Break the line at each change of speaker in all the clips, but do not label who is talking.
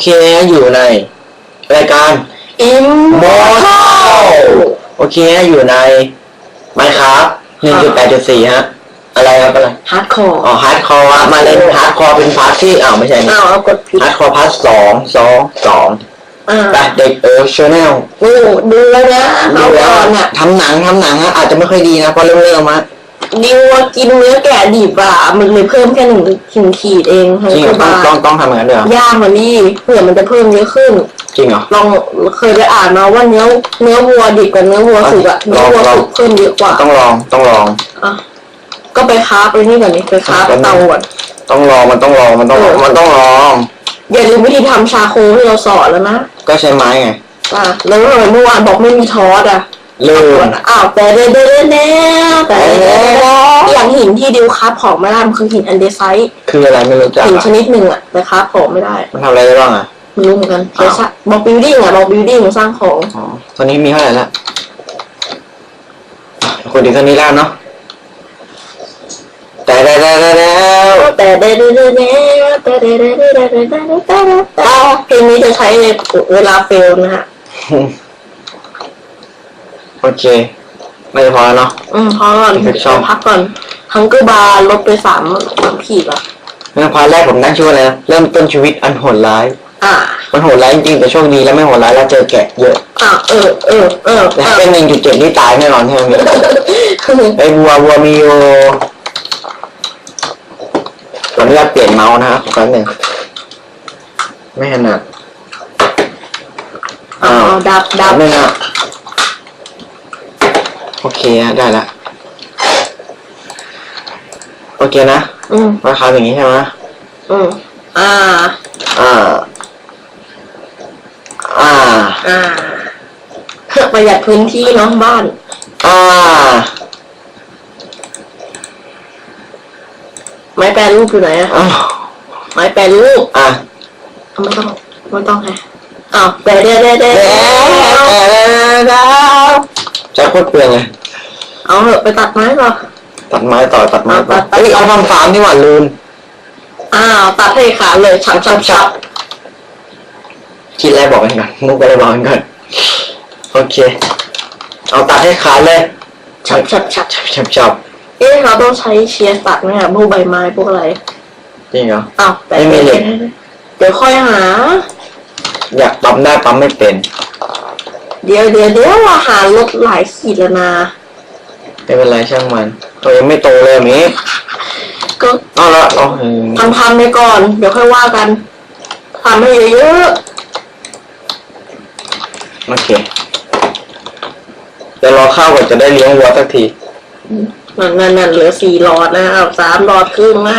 เคอยู่ใน รายการ
อิม
โมเทโอเคอยู่ในไมครับหนึ่งจุดแปดจุดสี่ฮะ อะไรครับอะไร
ฮาร์ดคอร์
อ๋อฮาร์ดคอร์มาเล่นฮาร์ดคอร์เป็นพาร์ทที่อ้าวไม่ใช่นี่
อ้าวเอากดผิด
ฮาร์ดคอร์พาร์ทสองสองสอง
อ่า
ไปเด็กเออชแนล
โอ้ดูแล้วนะเอาก่อนอะ
ทำหนังทำหนังฮะอาจจะไม่ค่อยดีนะเพราะเริ่มเริ่มมา
ดิวว่ากินเนื้อแกะดิบอะ มันเลยเพิ่มแค่หนึ่งถึงขีดเองทั้ง
จริงเหร
ตั
อ
ว
ต้อง
บา
ต้องต้องทำอย่างนั้นด้วยเหรอย่าง
มันนี่เผื่อมันจะเพิ่มเยอะขึ้น
จริงเหรอ
ลองเคยไปอ่านมาว่าเนื้อเนื้อวัวดิบกับเนื้อวัวสุกอะ
ล
เนื้
อ
องวัว
ลอง
สุกเพิ่มเยอะกว่า
ต้องลองต้องลอง
อะก็ไปค้าไปนี่ก่อนนี่ไปค้า
แป๊บนึง
เตาก่อน
ต้องลองมันต้องลองมันต้องลอง
เออ
มันต้องลอง
อย่าลืมวิธีทำชาโคที่เราสอนแล้วนะ
ก็ใช้ไม้ไง
อะแล้วทำไมเมื่อวานบอกไม่มีทอสอะ
เริ่ม
อ้าวแต่เดเดเดเดแต่อย่างหินที่ดิวครับของมาดามคือหินอันเดไซต์
คืออะไรไม่รู้จัก
หินชนิดหนึ่งอะนะครับของไม่ได้
มันทำอะไรได้บ้างอะ
ไม่รู้เหมือนกันเราสร้าบล็อกบิวดิ้งอะบล็อกบิวดิ้งสร้างของ
อ๋อตอนนี้มีเท่าไหร่ละคนดีเท่านี้แล้วเนาะแต่เด้ได้ได้แล้ว
แต่เด้ได้ได้แล้วแต่เด้ได้ได้ได้ได้ได้ได้เพลงนี้จะใช้ในเวลาเฟลนะฮะ
โอเค ไม่พอแล้วเนาะ
อืมพอก่อน
ไม่ชอบ
พักก่อนฮังเกอร์บาร์ลดไปสามสามขีดอะ
เรื่องพาร์ทแรกผมตั้งชื่อว่าอะไรนะเริ่มต้นชีวิตอันโหดร้าย
อ่า
มันโหดร้ายจริงๆแต่โชคดีแล้วไม่โหดร้ายแล้วเจอแกะเยอะ
อ่าเออเออเออ
แต่ถ้าเป็นหนึ่งจุดเจ็ดนี่ตายแน่นอนใช่ไหมมีไอ้วัววัวมีอยู่ตอนนี้เราเปลี่ยนเมาส์นะครับแป๊บหนึ่งไม่ถนัด
อ๋อดับดั
แป๊
บบ
หนึงอะ โอเคอะได้ละโอเคนะ
อืม
ราคาอย่างนี้ใช่ไหม
อืมอ่า
อ่า อ่า
อ่าประหยัดพื้นที่เนาะบ้าน
อ่า
ไม้แปรรูปอยู่ไหนอะ
อ้าว
ไม้แปรรูป
อะ
เอาไม่ต้องไม่ต้องไงอ้าวแปรเด้เด้เด้
แล้ว ใช้โคตรเปลืองเลย
เอาเถอะไปตัดไม้ก่อน
ตัดไม้ต่อตัดไม้ต่อ
ตัดตัด
เอ้ยเอาทำฟาร์มที่หว่าลืม
อ้าว ตัดให้ขาดเลยฉับฉับฉับ
คิดอะไรบอกกันก่อนมุกอะไรบอกกันก่อนโอเค เอาตัดให้ขาดเลย
ฉับฉับฉับ
ชับชับชับ
เอ๊ะเราต้องใช้เชียร์ตัดไหมอะพวกใบไม้พวกอะไร
จริงเหรอ
อ้าวแต่
ไม่มีเหล็ก
เดี๋ยวค่อยหา
อยากปั๊มได้ปั๊มไม่เป็น
เดี๋ยวเดี๋ยวเดี๋ยวว่าหาลดหลายขีดแล้วนะ
ไม่เป็นไรช่างมันตัวยังไม่โตเลยมี
ก็
เอาละเอาเออ
ทำทำไปก่อน เดี๋ยวค่อยว่ากันทำให้เยอะ
โอเคเดี๋ยวรอข้าวก่อนจะได้เลี้ยงวัวสักที
ๆนั่นนั่นนั่นเหลือสี่หลอดนะเอาสามหลอดครึ่งนะ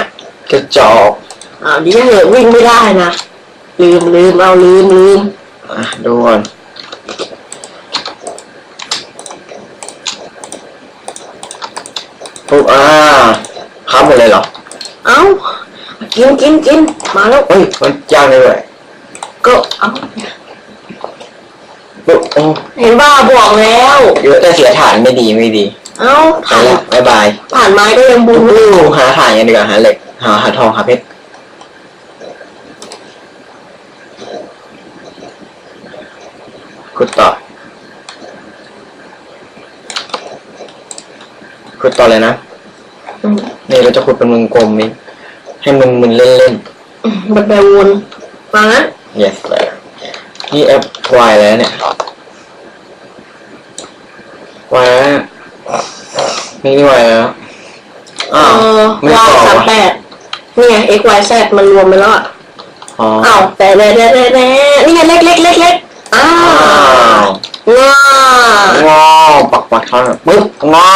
กระจอก
อ้าวเดี๋ยวเหอะวิ่งไม่ได้นะลืมลืมเอาลืมลืม
อะดูก่อนปุ๊บอ่าข้าวหมดเลยเหรอ
เอ้า กินกินกินมาแล้ว
เฮ้ยมันย่างได้ด้วย
ก็เอ้า
ปุ๊บโอ้
เห็นว่าบอกแล้ว
เยอะแต่เสียฐานไม่ดีไม่ดี
เอ้า
ไป
ผ่าน
แล้วบ๊ายบาย
ผ่านไม้ก็ยังบุญ
ดูหาฐานกันดีกว่าหาเหล็กหาหาทองหาเพชรขุดต่อขุดต่อเลยนะ
อืม
นี่เราจะขุดเป็นวงกลมนี้ ให้มึนมึนๆเล่นเล่น
มันไปวนมานะ
ๆ yes เลยนี่แอปวายแล้วเนี่ยวายแล้วนี่นี่วายแล้ว
เอ
อ้าว
อ
ไม่
วา
ต่อ
สาม
วะ
แปดนี่ไง x y z มันรวมไปแล้วอะ
อ๋อ
อ้าวแต่แต่แต่แต่แต่นี่ไงเล็กเล็กเล็กเล็กอ้า
อ้าว
วว้าง
อปักปักเขาหน่อยปึ๊บงอ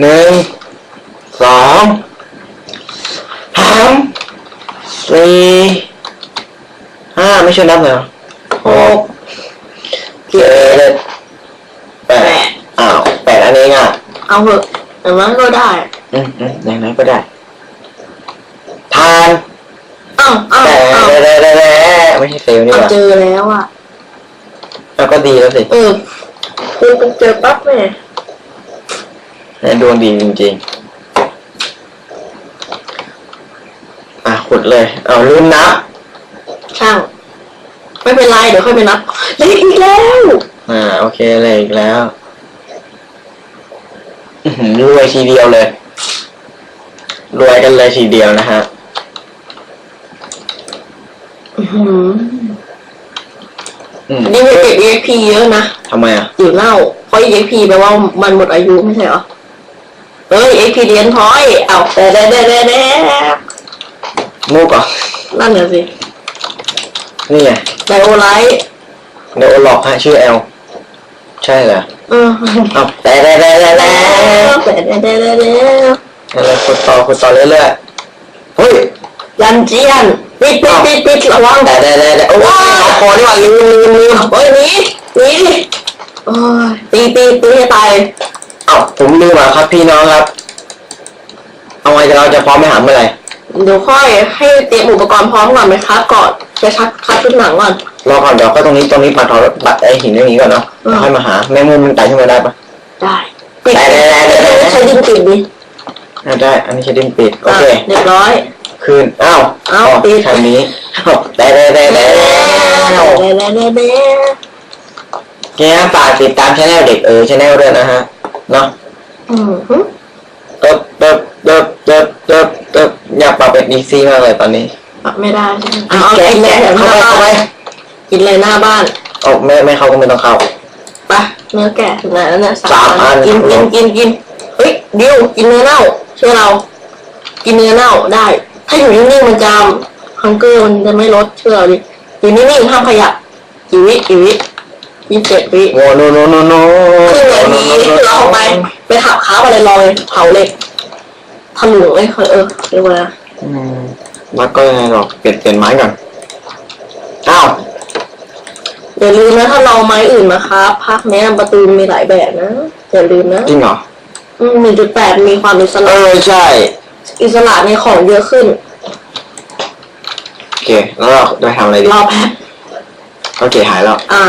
หนึ่ง สองสามสี่ห้าไม่ช่วยนับเลยเหรอ
หก
เจ็ดแปดอ้าวแปดอันเองอะ
เอาเหอะแต่มันก็ได้
อืมอืมอย่างนั้นก็ได้ทาน
อ้าวอ้าว
แต่
อ้าว
แต่แต่แต่ไม่ใช่เซลล์นี่
เอา
หว่า
เจอแล้วอะ
แล้วก็ดีแล้วสิ
เออคุณไปเจอปั๊บแม่
เนี่ยดวงดีจริงอะขุ ดเลย เอาลืมนับ
ช่างไม่เป็นไรเดี๋ยวค่อยไปนับเล็กอีกแล้ว
อ่าโอเคเลยอีกแล้วอื้อหือรวยทีเดียวเลย รวยกันเลยทีเดียวนะฮะ
อื้อหือ
อืม
อันนี่ไม่เก็บ EXP เยอะนะ
ทำไมอะ
อยู่เล่าเพราะ EXP แปลว่ามันหมดอายุไม่ใช่เหรอเอ้ย EXP เรียนพอยต์เอาแต่แต่แต่แต่ แต่
มุกเหรอ
นั่นน่ะสิ
นี่ไง
ไดโอไลท์
เดโอหลอกฮะชื่อแอลใช่เหรอ
เออ
เอาแต่แต่แต่แต่แต่
แต่แต่แต่แต่แต่
อะไรขุดต่อขุดต่อเรื่อยๆเฮ้ย
ยันเจียนปิดปิดปิดปิดระวัง
แต่แต่แต่แต่โอ้ยเอาคอนี่หว่าลืมลืมลืม
เฮ้ยหนีหนีดิโอ้ยตีตีตีให้ตาย
เอ้าผมลืมอะครับพี่น้องครับ เอาไงจะเราจะพร้อมไปหาเมื่อไหร่
เดี๋ยวค่อยให้เตรียมอุปกรณ์พร้อมก่อนไหมครับก่อนไปชักคัดชุดหนังก่อน
รอก่อนเดี๋ยวก็ตรงนี้ตรงนี้ปัดถอดบัตรไอหินตรงนี้ก่อนเนาะ
อืม
แล้วค่อยมาหาแมงมุมมันไต่ขึ้นมาได้ปะ
ได้ปิด
ได้ได้ได้ได้ได้
ใช้ดินปิดดิ
อะได้ อันนี้ใช้ดินปิดโอเคะ
เรียบร้อย
คืนอ้าว
อ้าว
อ๋อ
ปิด
ทางนี้อ้าวได้ได้ได้ได้
เด้
ได้
เด้เด้เด้เด้
แกฝากติดตามช anel เด็กเออช anel ด้วยนะฮะเนาะ
อืมฮึ
เติบเติบเติบเติบ เติบเติบอยากปรับเป็นอีซี่มากเลยตอนนี้
ปรับไม่ได้ใช่ไหม
อะ
เอา
แกะ
กินเลย
แกะ
ห
เข้า
น้า
ไป
บ้า
เข้าไป
นกินเลยหน้าบ้าน
โอ้ไม่ไม่เข้าก็ไม่ต้องเข้า
ไปเนื้อแกะถึงไหนแล้วเนี่ย
สามอัน
กินกินกินกินเฮ้ยดิวกินเนื้อเน่าเชื่อเรา กินเนื้อเน่าได้ ถ้าอยู่นิ่งๆมันจะฮังเกอร์มันจะไม่ลดเชื่อเราดิอยู่นิ่งๆห้ามขยับกี่วิกี่วิยี่สิบเจ็ดวิ
โอ้โนโนโนโน
ครึ่งนาทีเราออกไปไปถับค้าอะไรลอยเผาเหล็ กถลุงเลยเออเรียกว่าอะไรนะ
อืมแล้วก็ยังไงหรอกเปลี่ยนเปลี่ยนไม้ก่อน อ้าว
อย่าลืมนะถ้าเราไม้อื่นมาครับพักเนี้ยประตูมีหลายแบบนะอย่าลืมนะ
จริงเหรอ
หนึ่งจุดแปดมีความอิส
เอ
ระ
อใช่
อิสระในของเยอะขึ้น
โอเค แล้วเราได้ทำอะไรดี
รอแป๊บ
โอเคหายแล้ว
อ่า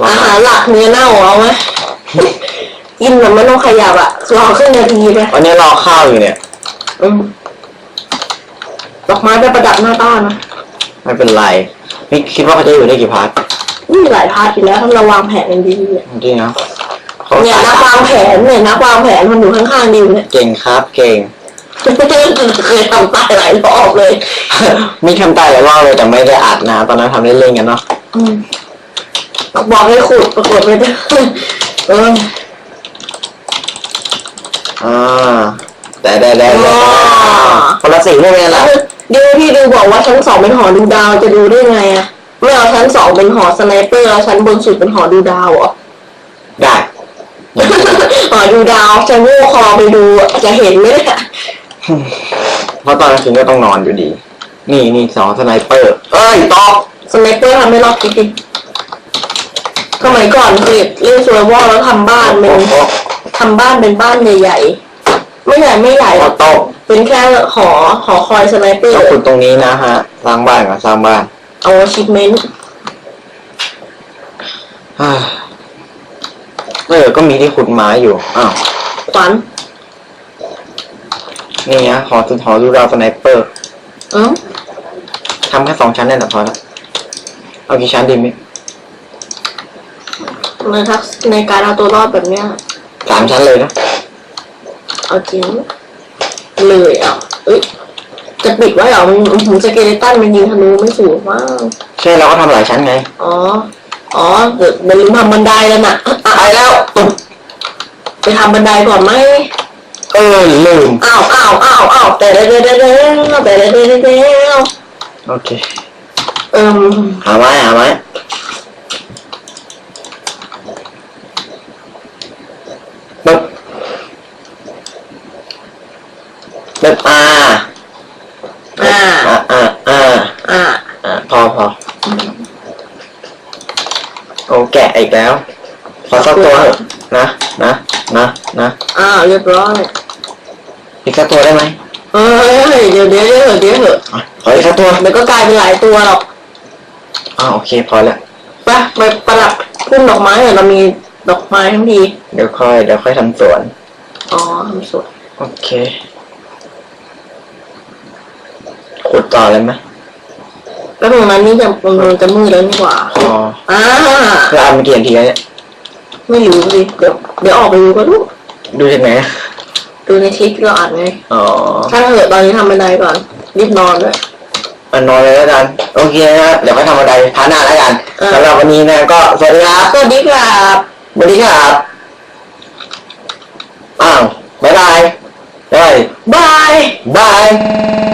รอ
อาหารหลักเนื้อเน่าเอาไหม กินแบบไม่ต้องขยับอะรอครึ่งนาทีไป
วันนี้รอข้าวอยู่เนี่ย
อืมดอกไม้ไปประดับหน้าบ้านนะ
ไม่เป็นไรไม่คิดว่าเขาจะอยู่ได้กี่พาร์ท
นี่หลายพาร์ทอยู่แล้วถ้าเราวางแผนกันดีๆอะ
จริงนะเขา
เนี่ยนักวางแผนเนี่ยนักวางแผนมันอยู่ข้างๆดิวเนี่ย
เก่งครับ เก่ง
เคยทำตายหลายรอบเลย
มีคำตายหลายรอบเลยแต่ไม่ได้อัดนะ ตอนนั้นทำเล่นๆกันเนาะ
อืมบอกให้ขุดปรากฏไม่ได้เออ
อ่าแต่แต่แต่แต่คนละสีไม่เป็นไร
ดิวพี่ดิวบอกว่าชั้นสองเป็นหอดูดาวจะดูได้ไงอะไม่เอาชั้นสองเป็นหอสไนเปอร์แล้วชั้นบนสุดเป็นหอดูดาวเหรอ
ได้
หอดูดาวจะโง่คอไปดูอะจะเห็นไหมเนี่ย
เพราะตอนกลางคืนก็ต้องนอนอยู่ดี นี่นี่สองสไนเปอร์ เอ้ยตอก
สไนเปอร์ทำให้รอบคิดดิสมัยก่อนคือเล่นซัววอลแล้วทำบ้านเป็น
โอ้
ทำบ้านเป็นบ้านใหญ่ๆ ไม่ใหญ่ไม่ใหญ่หร
โอ้
อก
ตก
เป็นแค่หอหอคอยสไนเปอร์
ต้องขุดตรงนี้นะฮะสร้างบ้านก่อนสร้างบ้าน
เอาชิปเมนต์
อ่าเออก็มีที่ขุดไม้อยู่อ้าว
ขวัญ
นี่ฮะหอสุดหอดูดาวสไนเปอร์
อืม
ทำแค่สองชั้นได้หรอพอแล้วเอากี่ชั้นดีมิ
ในทักในการเอาตัวรอดแบบเนี้ย
สามชั้นเลยนะ
เอาจริงเลยอะเอ้ยจะปิดไว้เหรอมันหูสเกเลตันมันยิงธนูไม่สูงมาก
ใช่เราก็ทำหลายชั้นไง
อ๋อ อ๋อเดี๋ยวเดี๋ยวลืมทำบันไดแล้วน่ะอะ
ไปแล้วตุ๊บ
ไปทำบันไดก่อนไหม
เออลืม
อ้าวอ้าวอ้าวอ้าวแต่เด้เด้เด้แต่เด้เด้เด้
โอเค
เอิ่ม
หาไม้หาไม้ ปึ๊บอ่า
อ่า
อ่าอ่าอ่า
อ่า
พอพอโอ้แกะอีกแล้ว ขอสักตัวเถอะนะนะนะนะ
อ้าวเรียบร้อย
อีกสักตัวได้ไหม
เฮ้ยเดี๋ยวเดี๋ยวเดี๋ยวเดี๋ยวเถ
อะขออีกสักตัว
เดี๋ยวก็กลายเป็นหลายตัวหรอก
อ่าโอเคพอแล้ว
ไปไปประดับพุ่มดอกไม้เถอะเรามีดอกไม้ทั้งที
เดี๋ยวค่อยเดี๋ยวค่อยทำสวน
อ๋อทำสวย
โอเค ขุดต่อเลยไหม
แล้วตรงนั้นนี่จะมันจะมืดแล้วนี่หว่า
อ๋อ
อ่า
เราเอามาเกี่ยนทีแล้วเนี่ย
ไม่รู้สิเดี๋ยวเดี๋ยวออกไปดูก็รู้
ดูจากไหน
ดูในคลิปที่เราอ่านไง
อ๋อ
ถ้าเกิดตอนนี้ทำบันไดก่อนรีบนอนด้วย
มานอนเลยแล้วกัน โอเคนะครับเดี๋ยวไปทำอะไรพาร์ทหน้าแล้วกัน
เออ
สำหรับวันนี้นะก็สวัสดีครับ
สวัสดีครับ
สวัสดีครับอ้าวบ๊ายบายบ๊ายบาย
บาย
บาย